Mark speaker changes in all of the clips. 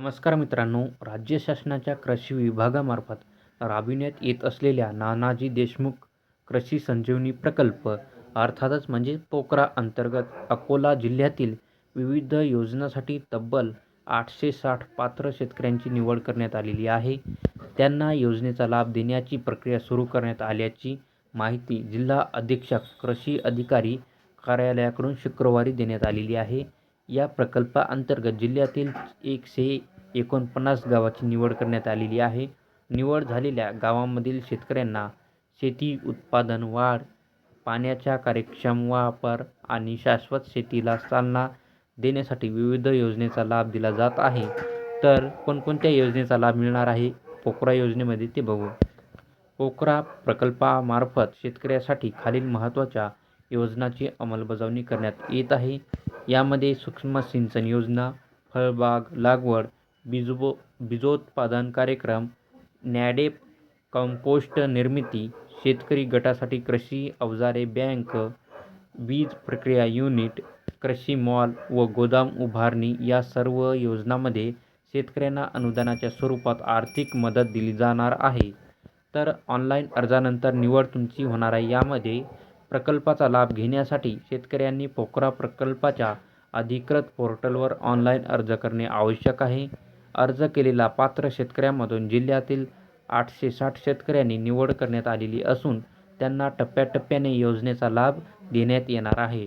Speaker 1: नमस्कार मित्रांनो राज्य शासनाच्या कृषी विभागामार्फत राबविण्यात येत असलेल्या नानाजी देशमुख कृषी संजीवनी प्रकल्प अर्थातच म्हणजे पोकरा अंतर्गत अकोला जिल्ह्यातील विविध योजनांसाठी तब्बल आठशे साठ पात्र शेतकऱ्यांची निवड करण्यात आलेली आहे. त्यांना योजनेचा लाभ देण्याची प्रक्रिया सुरू करण्यात आल्याची माहिती जिल्हा अधीक्षक कृषी अधिकारी कार्यालयाकडून शुक्रवारी देण्यात आलेली आहे. या प्रकल्पाअंतर्गत जिल्ह्यातील एकशे एकोणपन्नास गावाची निवड करण्यात आलेली आहे. निवड झालेल्या गावांमधील शेतकऱ्यांना शेती उत्पादन वाढ पाण्याचा कार्यक्षम वापर आणि शाश्वत शेतीला चालना देण्यासाठी विविध योजनेचा लाभ दिला जात आहे. तर कोणकोणत्या योजनेचा लाभ मिळणार आहे? पोकरा योजनेमध्ये ते बघू. पोकरा प्रकल्पामार्फत शेतकऱ्यासाठी खालील महत्त्वाच्या योजनांची अंमलबजावणी करण्यात येत आहे. यामध्ये सूक्ष्म सिंचन योजना फळबाग लागवड बीजबो बीजोत्पादन कार्यक्रम नॅडेप कंपोस्ट निर्मिती शेतकरी गटासाठी कृषी अवजारे बँक बीज प्रक्रिया युनिट कृषी मॉल व गोदाम उभारणी या सर्व योजनांमध्ये शेतकऱ्यांना अनुदानाच्या स्वरूपात आर्थिक मदत दिली जाणार आहे. तर ऑनलाईन अर्जानंतर निवड तुमची होणार आहे. यामध्ये प्रकल्पाचा लाभ घेण्यासाठी शेतकऱ्यांनी पोकरा प्रकल्पाच्या अधिकृत पोर्टलवर ऑनलाईन अर्ज करणे आवश्यक आहे. अर्ज केलेला पात्र शेतकऱ्यांमधून जिल्ह्यातील आठशे साठ शेतकऱ्यांनी निवड करण्यात आलेली असून त्यांना टप्प्याटप्प्याने योजनेचा लाभ देण्यात येणार आहे.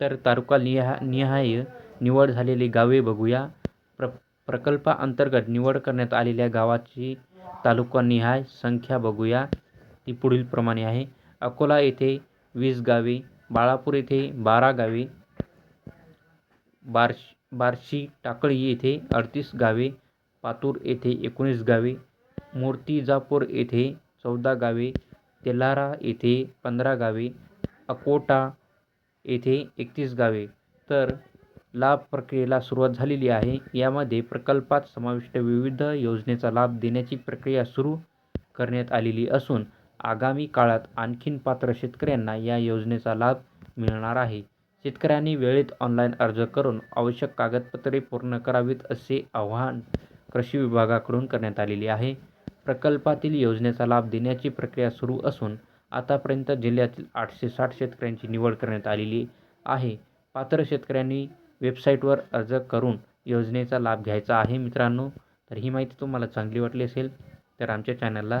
Speaker 1: तर तालुका निहा निहाय निवड झालेली गावे बघूया. प्र प्रकल्पाअंतर्गत निवड करण्यात आलेल्या गावाची तालुका निहाय संख्या बघूया. ती पुढीलप्रमाणे आहे. अकोला येथे वीस गावे बाळापूर येथे बारा गावे बार्श बार्शी टाकळी येथे अडतीस गावे पातूर येथे एकोणीस गावे मूर्तिजापूर येथे चौदा गावे तेल्हारा येथे पंधरा गावे अकोटा येथे एकतीस गावे. तर लाभ प्रक्रियेला सुरुवात झालेली आहे. यामध्ये प्रकल्पात समाविष्ट विविध योजनेचा लाभ देण्याची प्रक्रिया सुरू करण्यात आलेली असून आगामी काळात आणखीन पात्र शेतकऱ्यांना या योजनेचा लाभ मिळणार आहे. शेतकऱ्यांनी वेळेत ऑनलाईन अर्ज करून आवश्यक कागदपत्रे पूर्ण करावीत असे आवाहन कृषी विभागाकडून करण्यात आलेले आहे. प्रकल्पातील योजनेचा लाभ देण्याची प्रक्रिया सुरू असून आतापर्यंत जिल्ह्यातील आठशे साठ शेतकऱ्यांची निवड करण्यात आलेली आहे. पात्र शेतकऱ्यांनी वेबसाईटवर अर्ज करून योजनेचा लाभ घ्यायचा आहे. मित्रांनो तर ही माहिती तुम्हाला चांगली वाटली असेल तर आमच्या चॅनलला